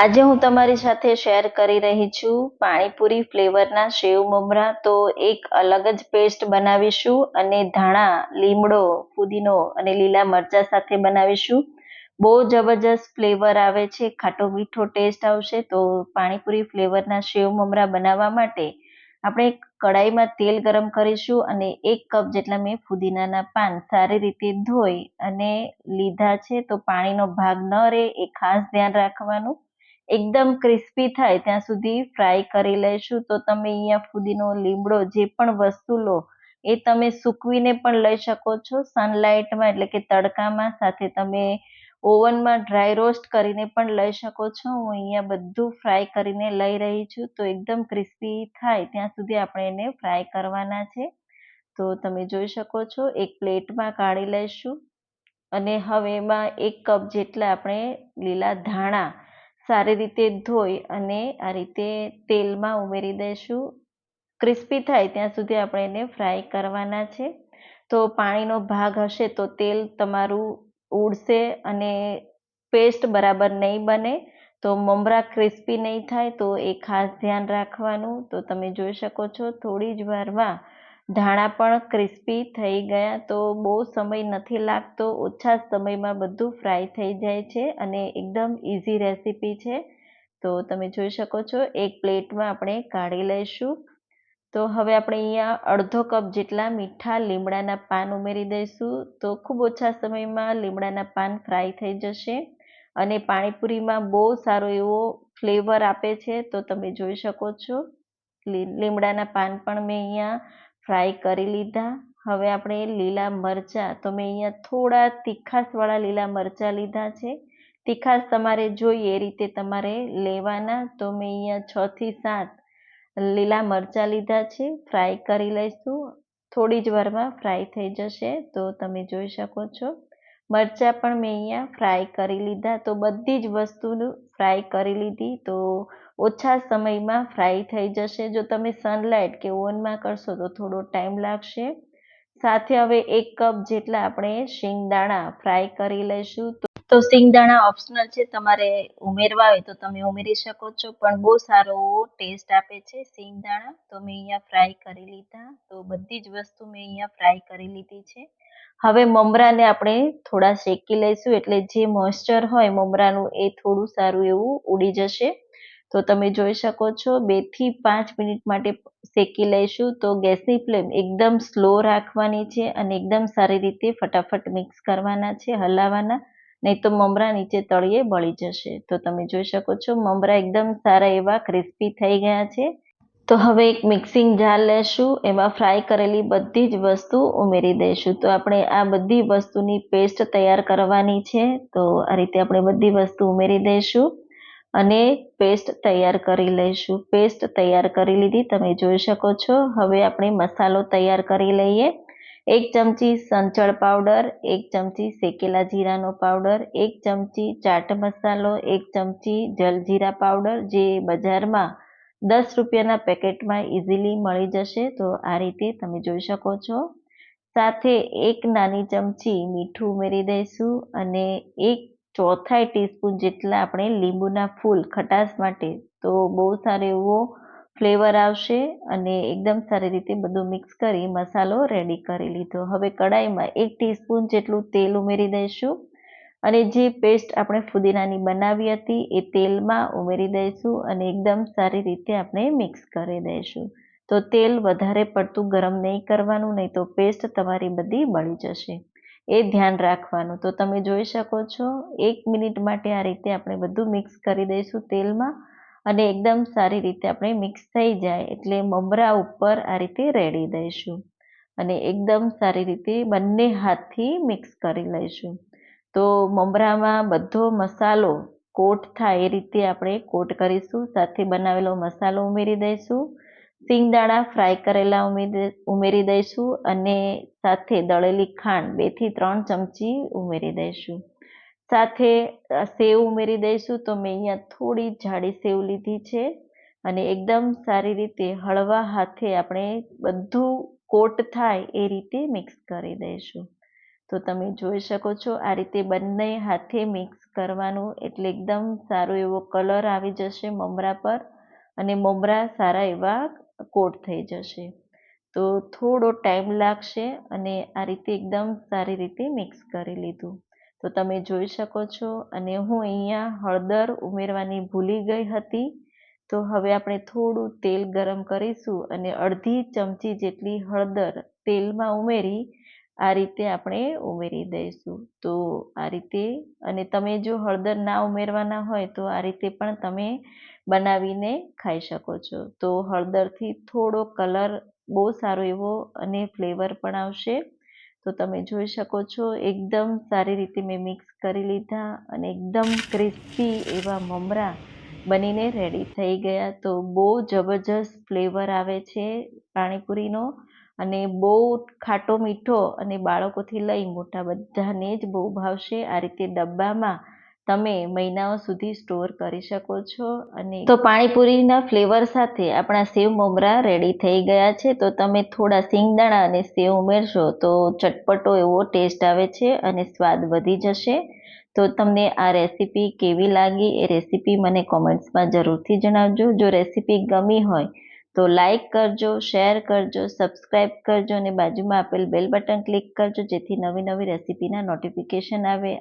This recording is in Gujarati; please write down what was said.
આજે હું તમારી સાથે શેર કરી રહી છું પાણીપુરી ફ્લેવરના સેવ મમરા. તો એક અલગ જ પેસ્ટ બનાવીશું અને ધાણા, લીમડો, ફુદીનો અને લીલા મરચા સાથે બનાવીશું. બહુ જબરજસ્ત ફ્લેવર આવે છે, ખાટો મીઠો ટેસ્ટ આવશે. તો પાણીપુરી ફ્લેવરના સેવ મમરા બનાવવા માટે આપણે કડાઈમાં તેલ ગરમ કરીશું અને એક કપ જેટલા મેં ફુદીનાના પાન સારી રીતે ધોઈ અને લીધા છે. તો પાણીનો ભાગ ન રહે, એ ખાસ ધ્યાન રાખવાનું. એકદમ ક્રિસ્પી થાય, ત્યાં સુધી ફ્રાય કરી લઈશું તો તમે અહીંયા ફુદીનો લીમડો જે પણ વસ્તુ લો, એ તમે સૂકવીને પણ લઈ શકો છો. સનલાઇટમાં એટલે કે તડકામાં, સાથે તમે ઓવનમાં ડ્રાય રોસ્ટ કરીને પણ લઈ શકો છો. હું અહીંયા બધું ફ્રાય કરીને લઈ રહી છું. તો એકદમ ક્રિસ્પી થાય, ત્યાં સુધી આપણે એને ફ્રાય કરવાના છે. તો તમે જોઈ શકો છો, એક પ્લેટમાં કાઢી લઈશું અને હવે એમાં એક કપ જેટલા આપણે લીલા ધાણા સારી રીતે ધોઈ અને આ રીતે તેલમાં ઉમેરી દઈશું. ક્રિસ્પી થાય ત્યાં સુધી આપણે એને ફ્રાય કરવાના છે. તો પાણીનો ભાગ હશે તો તેલ તમારું ઉડશે અને પેસ્ટ બરાબર નહીં બને. તો મમરા ક્રિસ્પી નહીં થાય તો એ ખાસ ધ્યાન રાખવાનું. તો તમે જોઈ શકો છો થોડી જ વારમાં ધાણા પણ ક્રિસ્પી થઈ ગયા તો બહુ સમય નથી લાગતો. ઓછા સમયમાં બધું ફ્રાય થઈ જાય છે અને એકદમ ઇઝી રેસીપી છે. તો તમે જોઈ શકો છો, એક પ્લેટમાં આપણે કાઢી લઈશું. તો હવે આપણે અહીંયા અડધો કપ જેટલા મીઠા લીમડાના પાન ઉમેરી દઈશું. તો ખૂબ ઓછા સમયમાં લીમડાના પાન ફ્રાય થઈ જશે અને પાણીપુરીમાં બહુ સારો એવો ફ્લેવર આપે છે. તો તમે જોઈ શકો છો લીમડાના પાન પણ મેં અહીંયા ફ્રાય કરી લીધા. હવે આપણે લીલા મરચાં, તો મેં અહીંયા થોડા તીખાસવાળા લીલા મરચાં લીધા છે. તીખાસ તમારે જોઈએ, એ રીતે તમારે લેવાના. તો મેં અહીંયા છ થી સાત લીલા મરચાં લીધા છે. ફ્રાય કરી લઈશું. થોડી જ વારમાં ફ્રાય થઈ જશે, તો તમે જોઈ શકો છો. મરચાં પણ મેં અહીંયા ફ્રાય કરી લીધા. તો બધી જ વસ્તુનું ફ્રાય કરી લીધી. તો ઓછા સમયમાં ફ્રાય થઈ જશે. જો તમે સનલાઇટ કે ઓવનમાં કરશો તો થોડો ટાઈમ લાગશે. સાથે હવે એક કપ જેટલા આપણે શિંગદાણા ફ્રાય કરી લઈશું. તો શિંગદાણા ઓપ્શનલ છે. તમારે ઉમેરવા હોય તો તમે ઉમેરી શકો છો. પણ બહુ સારો ટેસ્ટ આપે છે શિંગદાણા. તો મેં અહીંયા ફ્રાય કરી લીધા. તો બધી જ વસ્તુ મેં અહીંયા ફ્રાય કરી લીધી છે. હવે મમરાને આપણે થોડા શેકી લઈશું, એટલે જે મોઇશ્ચર હોય મમરાનું એ થોડું સારું એવું ઉડી જશે. તો તમે જોઈ શકો છો બેથી પાંચ મિનિટ માટે શેકી લઈશું. તો ગેસની ફ્લેમ એકદમ સ્લો રાખવાની છે અને એકદમ સારી રીતે ફટાફટ મિક્સ કરવાના છે, હલાવવાના. નહીં તો મમરા નીચે તળિયે બળી જશે. તો તમે જોઈ શકો છો, મમરા એકદમ સારા એવા ક્રિસ્પી થઈ ગયા છે. તો હવે એક મિક્સિંગ જાર લેશું, એમાં ફ્રાય કરેલી બધી જ વસ્તુ ઉમેરી દઈશું તો આપણે આ બધી વસ્તુની પેસ્ટ તૈયાર કરવાની છે, તો આ રીતે આપણે બધી વસ્તુ ઉમેરી દઈશું અને પેસ્ટ તૈયાર કરી લઈશું. પેસ્ટ તૈયાર કરી લીધી, તમે જોઈ શકો છો. હવે આપણે મસાલો તૈયાર કરી લઈએ. એક ચમચી સંચળ પાવડર, એક ચમચી શેકેલા જીરાનો પાવડર, એક ચમચી ચાટ મસાલો, એક ચમચી જલજીરા પાવડર, જે બજારમાં દસ રૂપિયાના પેકેટમાં ઇઝીલી મળી જશે, તો આ રીતે તમે જોઈ શકો છો. સાથે એક નાની ચમચી મીઠું ઉમેરી દઈશું અને એક ચોથાઈ ટીસ્પૂન જેટલા આપણે લીંબુના ફૂલ ખટાશ માટે, તો બહુ સારો એવો ફ્લેવર આવશે અને એકદમ સારી રીતે બધું મિક્સ કરી મસાલો રેડી કરી લીધો. હવે કડાઈમાં એક ટીસ્પૂન જેટલું તેલ ઉમેરી દઈશું. અને જે પેસ્ટ આપણે ફુદીનાની બનાવી હતી એ તેલમાં ઉમેરી દઈશું અને એકદમ સારી રીતે આપણે મિક્સ કરી દઈશું. તો તેલ વધારે પડતું ગરમ નહીં કરવાનું, નહીં તો પેસ્ટ તમારી બધી બળી જશે. એ ધ્યાન રાખવાનું. તો તમે જોઈ શકો છો, એક મિનિટ માટે આ રીતે આપણે બધું મિક્સ કરી દઈશું તેલમાં અને એકદમ સારી રીતે આપણે મિક્સ થઈ જાય એટલે મમરા ઉપર આ રીતે રેડી દઈશું. અને એકદમ સારી રીતે બંને હાથથી મિક્સ કરી લઈશું. તો મમરામાં બધો મસાલો કોટ થાય એ રીતે આપણે કોટ કરીશું. સાથે બનાવેલો મસાલો ઉમેરી દઈશું. સિંગદાણા ફ્રાય કરેલા ઉમેરી દઈશું અને સાથે દળેલી ખાંડ બેથી ત્રણ ચમચી ઉમેરી દઈશું. સાથે સેવ ઉમેરી દઈશું તો મેં અહીંયા થોડી જાડી સેવ લીધી છે અને એકદમ સારી રીતે હળવા હાથે આપણે બધું કોટ થાય એ રીતે મિક્સ કરી દઈશું. તો તમે જોઈ શકો છો, આ રીતે બંને હાથે મિક્સ કરવાનું એટલે એકદમ સારો એવો કલર આવી જશે મમરા પર અને મમરા સારા એવા કોટ થઈ જશે. તો થોડો ટાઈમ લાગશે અને આ રીતે એકદમ સારી રીતે મિક્સ કરી લીધું. તો તમે જોઈ શકો છો અને હું અહીંયા હળદર ઉમેરવાની ભૂલી ગઈ હતી. તો હવે આપણે થોડું તેલ ગરમ કરીશું અને અડધી ચમચી જેટલી હળદર તેલમાં ઉમેરી આ રીતે આપણે ઉમેરી દઈશું. તો આ રીતે અને તમે જો હળદર ના ઉમેરવાના હોય તો આ રીતે પણ તમે બનાવીને ખાઈ શકો છો. તો હળદરથી થોડો કલર બહુ સારો એવો અને ફ્લેવર પણ આવશે. તો તમે જોઈ શકો છો એકદમ સારી રીતે મેં મિક્સ કરી લીધા અને એકદમ ક્રિસ્પી એવા મમરા બનીને રેડી થઈ ગયા. તો બહુ જબરજસ્ત ફ્લેવર આવે છે પાણીપુરીનો. અને બહુ ખાટો મીઠો અને બાળકોથી લઈ મોટા બધાને જ બહુ ભાવશે. આ રીતે ડબ્બામાં તમે મહિનાઓ સુધી સ્ટોર કરી શકો છો. અને તો પાણીપુરીના ફ્લેવર સાથે આપણા સેવ મમરા રેડી થઈ ગયા છે. તો તમે થોડા સિંગદાણા અને સેવ ઉમેરશો તો ચટપટો એવો ટેસ્ટ આવે છે અને સ્વાદ વધી જશે. તો તમને આ રેસીપી કેવી લાગી એ રેસીપી મને કોમેન્ટ્સમાં જરૂરથી જણાવજો. જો રેસીપી ગમી હોય તો લાઈક કરજો શેર કરજો સબસ્ક્રાઈબ કરજો અને બાજુમાં આપેલ બેલ બટન ક્લિક કરજો જેથી નવી નવી રેસીપીના નોટિફિકેશન આવે.